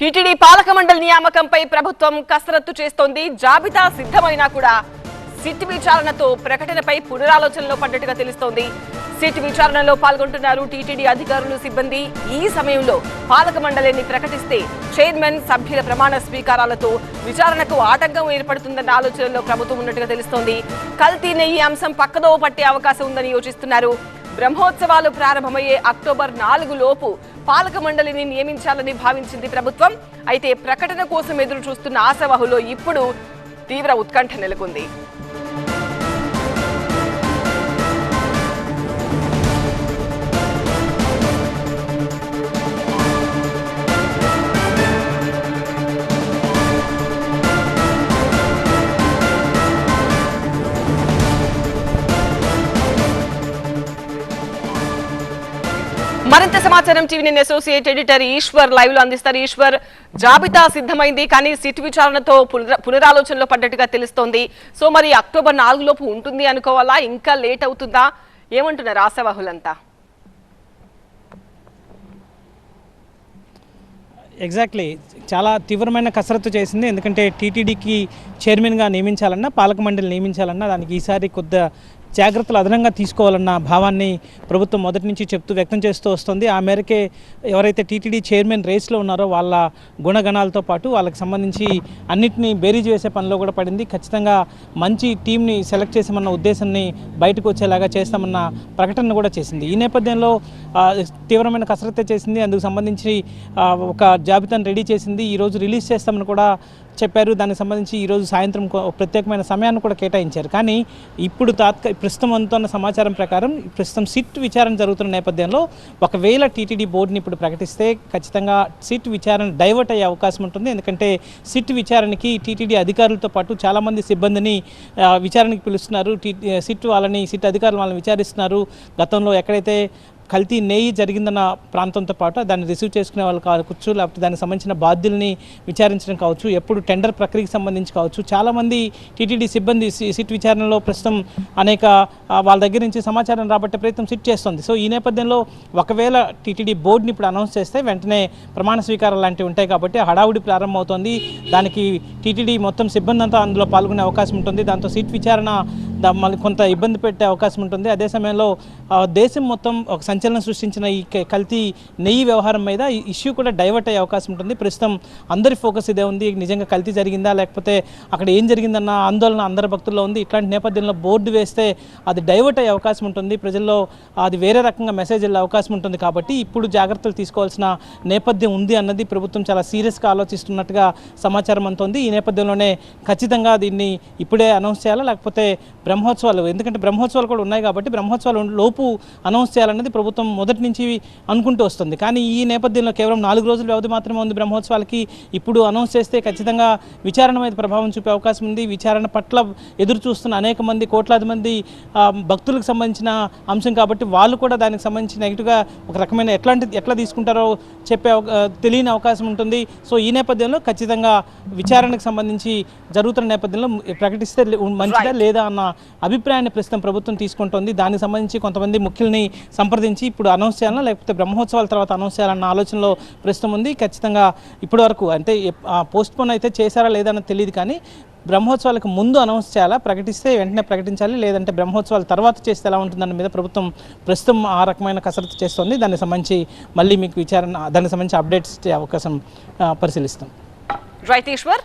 TTD పాలక మండలి నియామకంపై ప్రభుత్వం కసరత్తు చేస్తోంది. జాబితా సిద్ధమైనా కూడా సిట్ విచారణతో ప్రకటనపై పునరాలోచనలో పడ్డట్టుగా తెలుస్తోంది. సిట్ విచారణలో పాల్గొంటున్నారు టీటీడీ అధికారులు సిబ్బంది. ఈ సమయంలో పాలక మండలిని ప్రకటిస్తే చైర్మన్ సభ్యుల ప్రమాణ స్వీకారాలతో విచారణకు ఆటంకం ఏర్పడుతుందన్న ఆలోచనలో ప్రభుత్వం ఉన్నట్టుగా తెలుస్తోంది. కల్తీ నెయ్యి అంశం పక్కదో పట్టే అవకాశం ఉందని యోచిస్తున్నారు. బ్రహ్మోత్సవాలు ప్రారంభమయ్యే అక్టోబర్ నాలుగు లోపు పాలక మండలిని నియమించాలని భావించింది ప్రభుత్వం. అయితే ప్రకటన కోసం ఎదురు చూస్తున్న ఆశావహులో ఇప్పుడు తీవ్ర ఉత్కంఠ నెలకొంది. మరింత సమాచారం టీవీ అసోసియేట్ ఎడిటర్ ఈశ్వర్ లైవ్లో అందిస్తారు. ఈశ్వర్ జాబితా సిద్ధమైంది కానీ సిట్ విచారణతో పునర- పునరాలోచనలో పడ్డట్టుగా తెలుస్తోంది. సో మరి అక్టోబర్ నాలుగు లోపు ఉంటుంది అనుకోవాలా? ఇంకా లేట్ అవుతుందా? ఏమంటున్నారు ఆశావాహులంతా? ఎగ్జాక్ట్లీ చాలా తీవ్రమైన కసరత్తు చేసింది. ఎందుకంటే టీటీడీకి చైర్మన్గా నియమించాలన్నా పాలక మండలి నియమించాలన్నా దానికి ఈసారి కొద్ది జాగ్రత్తలు అదనంగా తీసుకోవాలన్న భావాన్ని ప్రభుత్వం మొదటి నుంచి చెప్తూ వ్యక్తం చేస్తూ వస్తుంది. ఆ మేరకే ఎవరైతే టీటీడీ చైర్మన్ రేస్లో ఉన్నారో వాళ్ళ గుణగణాలతో పాటు వాళ్ళకి సంబంధించి అన్నిటినీ బేరీజ్ వేసే పనిలో కూడా పడింది. ఖచ్చితంగా మంచి టీంని సెలెక్ట్ చేసామన్న ఉద్దేశాన్ని బయటకు వచ్చేలాగా చేస్తామన్న ప్రకటన కూడా చేసింది. ఈ నేపథ్యంలో తీవ్రమైన కసరత్తే చేసింది. అందుకు సంబంధించి ఒక జాబితాను రెడీ చేసింది. ఈరోజు రిలీజ్ చేస్తామని కూడా చెప్పారు. దానికి సంబంధించి ఈరోజు సాయంత్రం ఒక ప్రత్యేకమైన సమయాన్ని కూడా కేటాయించారు. కానీ ఇప్పుడు తాత్క ప్రస్తుతం అందుతున్న సమాచారం ప్రకారం ప్రస్తుతం సిట్ విచారణ జరుగుతున్న నేపథ్యంలో ఒకవేళ టీటీడీ బోర్డుని ఇప్పుడు ప్రకటిస్తే ఖచ్చితంగా సిట్ విచారణ డైవర్ట్ అయ్యే అవకాశం ఉంటుంది. ఎందుకంటే సిట్ విచారణకి టీటీడీ అధికారులతో పాటు చాలామంది సిబ్బందిని విచారణకి పిలుస్తున్నారు. టీ సిట్ వాళ్ళని సిట్ అధికారులు వాళ్ళని విచారిస్తున్నారు. గతంలో ఎక్కడైతే కల్తీ నెయ్యి జరిగిందన్న ప్రాంతంతో పాటు దాన్ని రిసీవ్ చేసుకునే వాళ్ళు కావచ్చు లేకపోతే దానికి సంబంధించిన బాధ్యుల్ని విచారించడం కావచ్చు ఎప్పుడు టెండర్ ప్రక్రియకి సంబంధించి కావచ్చు. చాలామంది టీటీడీ సిబ్బంది సి- సిట్ విచారణలో ప్రస్తుతం అనేక వాళ్ళ దగ్గర నుంచి సమాచారం రాబట్టే ప్రయత్నం సిట్ చేస్తుంది. సో ఈ నేపథ్యంలో ఒకవేళ టీటీడీ బోర్డుని ఇప్పుడు అనౌన్స్ చేస్తే వెంటనే ప్రమాణ స్వీకారాలు లాంటివి ఉంటాయి కాబట్టి హడావుడి ప్రారంభమవుతోంది. దానికి టీటీడీ మొత్తం సిబ్బంది అంతా అందులో పాల్గొనే అవకాశం ఉంటుంది. దాంతో సిట్ విచారణ మళ్ళీ కొంత ఇబ్బంది పెట్టే అవకాశం ఉంటుంది. అదే సమయంలో దేశం మొత్తం ఒక సంచలనం సృష్టించిన ఈ కల్తీ నెయ్యి వ్యవహారం మీద ఈ ఇష్యూ కూడా డైవర్ట్ అయ్యే అవకాశం ఉంటుంది. ప్రస్తుతం అందరి ఫోకస్ ఇదే ఉంది. నిజంగా కల్తీ జరిగిందా లేకపోతే అక్కడ ఏం జరిగిందన్న ఆందోళన అందరి భక్తుల్లో ఉంది. ఇట్లాంటి నేపథ్యంలో బోర్డు వేస్తే అది డైవర్ట్ అయ్యే అవకాశం ఉంటుంది. ప్రజల్లో అది వేరే రకంగా మెసేజ్ వెళ్ళే అవకాశం ఉంటుంది కాబట్టి ఇప్పుడు జాగ్రత్తలు తీసుకోవాల్సిన నేపథ్యం ఉంది అన్నది ప్రభుత్వం చాలా సీరియస్గా ఆలోచిస్తున్నట్టుగా సమాచారం అంతోంది ఈ నేపథ్యంలోనే ఖచ్చితంగా దీన్ని ఇప్పుడే అనౌన్స్ చేయాలా లేకపోతే బ్రహ్మోత్సవాలు? ఎందుకంటే బ్రహ్మోత్సవాలు కూడా ఉన్నాయి కాబట్టి బ్రహ్మోత్సవాలు లోపు అనౌన్స్ చేయాలన్నది ప్రభుత్వం మొదటి నుంచి అనుకుంటూ వస్తుంది. కానీ ఈ నేపథ్యంలో కేవలం నాలుగు రోజుల వ్యవధి మాత్రమే ఉంది బ్రహ్మోత్సవాలకి. ఇప్పుడు అనౌన్స్ చేస్తే ఖచ్చితంగా విచారణ మీద ప్రభావం చూపే అవకాశం ఉంది. విచారణ పట్ల ఎదురు చూస్తున్న అనేక మంది కోట్లాది మంది భక్తులకు సంబంధించిన అంశం కాబట్టి వాళ్ళు కూడా దానికి సంబంధించి నెగిటివ్గా ఒక రకమైన ఎట్లాంటి ఎట్లా తీసుకుంటారో చెప్పే తెలియని అవకాశం ఉంటుంది. సో ఈ నేపథ్యంలో ఖచ్చితంగా విచారణకు సంబంధించి జరుగుతున్న నేపథ్యంలో ప్రకటిస్తే మంచిదా లేదా అన్న అభిప్రాయాన్ని ప్రస్తుతం ప్రభుత్వం తీసుకుంటోంది. దానికి సంబంధించి కొంతమంది ముఖ్యుల్ని సంప్రదించి ఇప్పుడు అనౌన్స్ చేయాలా లేకపోతే బ్రహ్మోత్సవాల తర్వాత అనౌన్స్ చేయాలన్న ఆలోచనలో ప్రస్తుతం ఉంది. ఖచ్చితంగా ఇప్పటి వరకు అంటే పోస్ట్ పోన్ అయితే చేశారా లేదా తెలియదు కానీ బ్రహ్మోత్సవాలకు ముందు అనౌన్స్ చేయాలా? ప్రకటిస్తే వెంటనే ప్రకటించాలి. లేదంటే బ్రహ్మోత్సవాల తర్వాత చేస్తే ఎలా ఉంటుందన్న మీద ప్రభుత్వం ప్రస్తుతం ఆ రకమైన కసరత్తు చేస్తుంది. దానికి సంబంధించి మళ్ళీ మీకు విచారణ దానికి సంబంధించి అప్డేట్స్ ఇచ్చే అవకాశం పరిశీలిస్తాం పరిశీలిస్తాం. రైతేశ్వర్?